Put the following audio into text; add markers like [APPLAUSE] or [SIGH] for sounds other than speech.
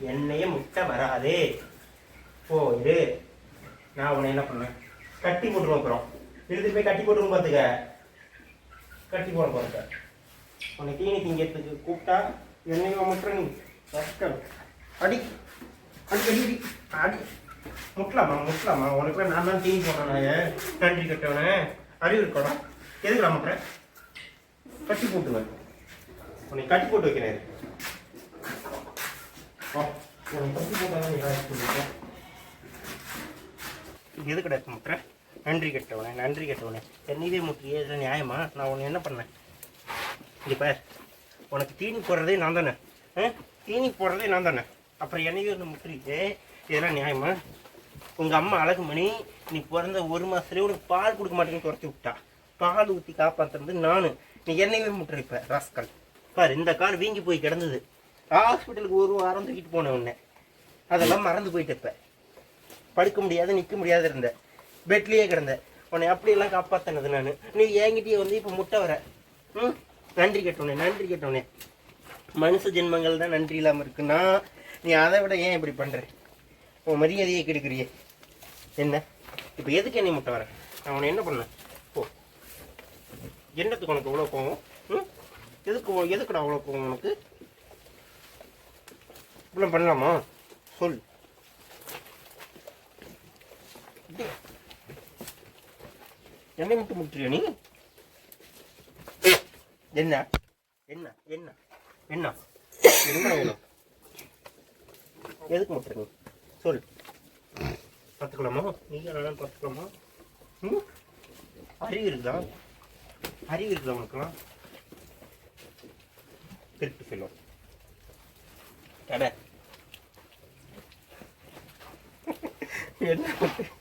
என்னையே முட்டை வராதே. ஓ இது நான் உன்னை என்ன பண்ணேன்? கட்டி போட்டுருவோம் அப்புறம். இழுத்து போய் கட்டி போட்டுருவோம் பார்த்துக்க கட்டி போட பார்த்துக்க உன்னை தீனி திங்கிறதுக்கு கூப்பிட்டா என்னையும் முட்டுற நீ. கஷ்டம். அடி. அடி அடி அடி. முட்டலாமா? முட்டலாமா? உனக்குலாம் நான் தான் தீனி போடுறேன் நன்றி கட்டவனே. அறிவு இருக்கடா. எதுக்கு நான் முட்டுறேன் கட்டி போட்டுவேன் உன்னை கட்டி போட்டு வைக்கிறேன். எது கிடையாது முட்டுற நன்றி கெட்டவனே நன்றி கெட்டவனே. என்னையே முட்டியே இதில் நியாயமா? நான் உன்னை என்ன பண்ணேன்? இது பார். உனக்கு தீனி போடுறதே நான் தானே. ஆ? தீனி போடுறதே நான் தானே. அப்புறம் என்னையே ஒன்று முட்டுறீங்க இதெல்லாம் நியாயமா? உங்கள் அம்மா அழகுமணி நீ பிறந்த ஒரு மாதத்துலேயே உனக்கு பால் கொடுக்க மாட்டேன்னு துரத்தி விட்டா. பால் ஊற்றி காப்பாற்றுறது நான். நீ என்னையவே முட்டுற இப்போ ராஸ்கல். பார் இந்த கால் வீங்கி போய் கிடந்தது. ஹாஸ்பிட்டலுக்கு ஒரு வாரம் தூக்கிட்டு போனேன் உன்னை. அதெல்லாம் மறந்து போயிட்டு இப்போ படுக்க முடியாது நிற்க முடியாது இருந்த. பெட்லேயே கிடந்த. உன்னை அப்படியெல்லாம் காப்பாற்றினது நான். நீ என்கிட்டயே வந்து இப்போ முட்டை வர. ம்? நன்றி கேட்டோனே நன்றி கேட்டோனே. மனுஷ ஜென்மங்கள் தான் நன்றி இல்லாமல் இருக்குன்னா நீ அதை விட ஏன் இப்படி பண்ணுற உன் மரியாதையை கெடுக்கிறியே. என்ன? இப்போ எதுக்கு என்னை முட்டை வர? நான் உன்னை என்ன பண்ணேன்? போ. என்னத்துக்கு உனக்கு அவ்வளோ கோவம்? ம்? எதுக்கு எதுக்குடா அவ்வளோ கோவம் உனக்கு? இப்படிலாம் பண்ணலாமா? சொல் என்ன என்னை மட்டும் முடிச்சிருக்க நீ? என்ன? என்ன? என்ன? என்ன? என்ன வேணும்? எதுக்கு முட்டுறீங்க சொல் பார்த்துக்கலாமா? நீங்கள் நல்லா பார்த்துக்கலாமா? ம்? அறிவு இருக்குதா? அறிவு இருக்குதா உனக்குலாம் திருட்டு சொல்லும். கடை என்ன [LAUGHS]